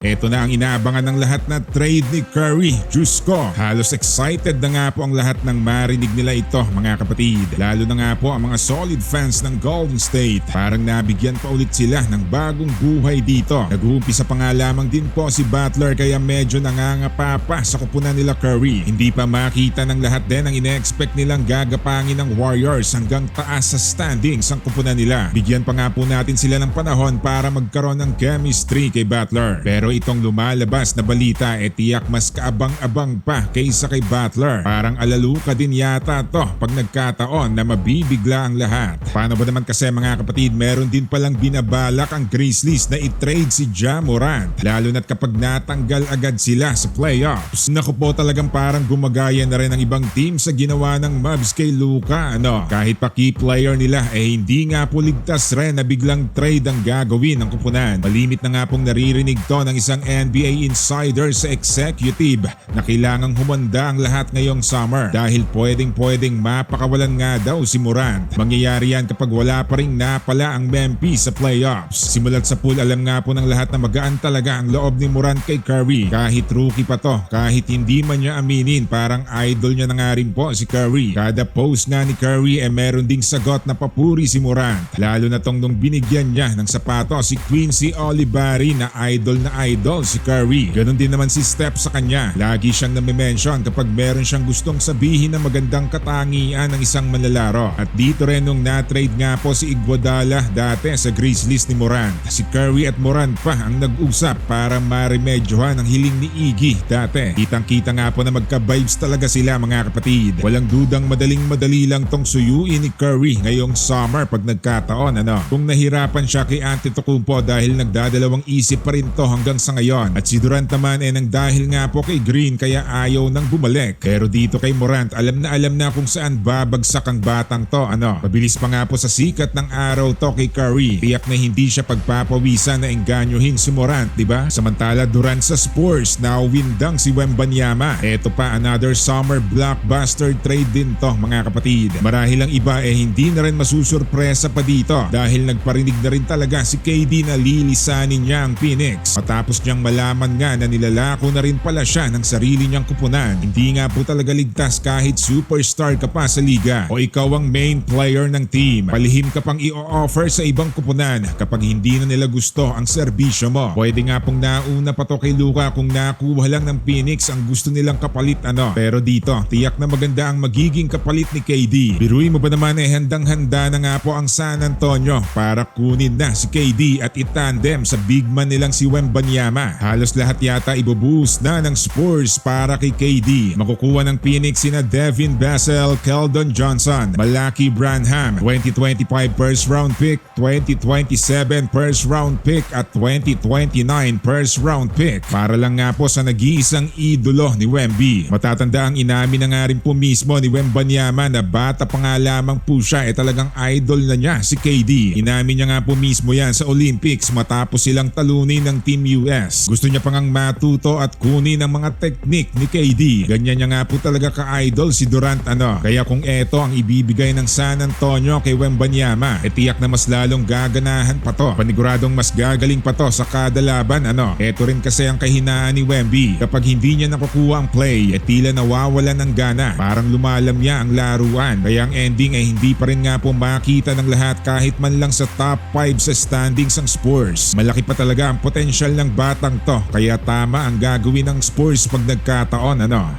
Ito na ang inaabangan ng lahat na trade ni Curry. Diyos ko, halos excited na nga po ang lahat ng marinig nila ito mga kapatid. Lalo na nga po ang mga solid fans ng Golden State. Parang nabigyan pa ulit sila ng bagong buhay dito. Nag-uumpisa pa nga lamang din po si Butler kaya medyo nangangapa pa sa kupunan nila Curry. Hindi pa makita ng lahat din ang ine-expect nilang gagapangin ng Warriors hanggang taas sa standings ang kupunan nila. Bigyan pa nga po natin sila ng panahon para magkaroon ng chemistry kay Butler. Pero itong lumalabas na balita e tiyak mas kaabang-abang pa kaysa kay Butler. Parang alaluka din yata to pag nagkataon na mabibigla ang lahat. Paano ba naman kasi mga kapatid meron din palang binabalak ang Grizzlies na i-trade si Ja Morant. Lalo na't kapag natanggal agad sila sa playoffs. Naku po talagang parang gumagaya na rin ang ibang team sa ginawa ng Mavs kay Luka. Ano, kahit pa key player nila eh hindi nga po ligtas rin na biglang trade ang gagawin ng kupunan. Malimit na nga pong naririnig to ng isang NBA insider sa executive na kailangang humanda ang lahat ngayong summer dahil pwedeng pwedeng mapakawalan nga daw si Morant. Mangyayari yan kapag wala pa rin napala ang Memphis sa playoffs. Simulat sa pool alam nga po ng lahat na magaan talaga ang loob ni Morant kay Curry. Kahit rookie pa to, kahit hindi man niya aminin parang idol niya na nga rin po si Curry. Kada post nga ni Curry eh meron ding sagot na papuri si Morant. Lalo na tong nung binigyan niya ng sapato si Quincy Oliveri na idol na idol si Curry. Ganon din naman si Steph sa kanya. Lagi siyang nami-mention kapag meron siyang gustong sabihin na magandang katangian ng isang manlalaro. At dito rin nung na-trade nga po si Iguodala dati sa Grizzlies ni Morant. Si Curry at Morant pa ang nag-usap para maremedyohan ang hiling ni Iggy dati. Kitang-kita nga po na magka-vibes talaga sila mga kapatid. Walang dudang madaling-madali lang tong suyuin ni Curry ngayong summer pag nagkataon ano. Kung nahirapan siya kay Antetokounmpo dahil nagdadalawang isip pa rin to hanggang sa ngayon. At si Durant naman ay nang dahil nga po kay Green kaya ayaw nang bumalik. Pero dito kay Morant alam na alam na kung saan babagsak ang batang to ano. Mabilis pa nga po sa sikat ng araw to kay Curry. Tiyak na hindi siya pagpapawisan na engganyohin si Morant, di ba? Samantala Durant sa Spurs na windang si Wembanyama. Eto pa another summer blockbuster trade din to mga kapatid. Marahil ang iba eh hindi na rin masusurpresa pa dito dahil nagparinig na rin talaga si KD na lilisanin niya ang Phoenix. Matapos niyang malaman nga na nilalako na rin pala siya ng sarili niyang kupunan. Hindi nga po talaga ligtas kahit superstar ka pa sa liga o ikaw ang main player ng team. Palihim ka pang i-offer sa ibang kupunan kapag hindi na nila gusto ang serbisyo mo. Pwede nga pong nauna pa to kay Luka kung nakuha lang ng Phoenix ang gusto nilang kapalit ano. Pero dito, tiyak na maganda ang magiging kapalit ni KD. Biruin mo ba naman eh handang-handa na nga po ang San Antonio para kunin na si KD at itandem sa big man nilang si Wembanyama. Halos lahat yata ibubuhos na ng Spurs para kay KD. Makukuha ng Phoenix sina Devin Vassell, Keldon Johnson, Malaki Branham, 2025 first round pick, 2027 first round pick at 2029 first round pick. Para lang nga po sa nag-iisang idolo ni Wemby. Matatanda ang inamin na nga rin po mismo ni Wembanyama na bata pa nga lamang po siya eh talagang idol na niya si KD. Inamin niya nga po mismo yan sa Olympics matapos silang talunin ng Team US. Gusto niya pang ang matuto at kunin ang mga teknik ni KD. Ganyan niya nga po talaga ka-idol si Durant ano. Kaya kung eto ang ibibigay ng San Antonio kay Wembanyama, e tiyak na mas lalong gaganahan pa to. Paniguradong mas gagaling pa to sa kada laban ano. Eto rin kasi ang kahinaan ni Wemby. Kapag hindi niya nakukuha ang play, e tila nawawala ng gana. Parang lumalamya ang laruan. Kaya ang ending ay hindi pa rin nga po makita ng lahat kahit man lang sa top 5 sa standings ang Spurs. Malaki pa talaga ang potensyal ng batang to. Kaya tama ang gagawin ng Spurs pag nagkataon ano.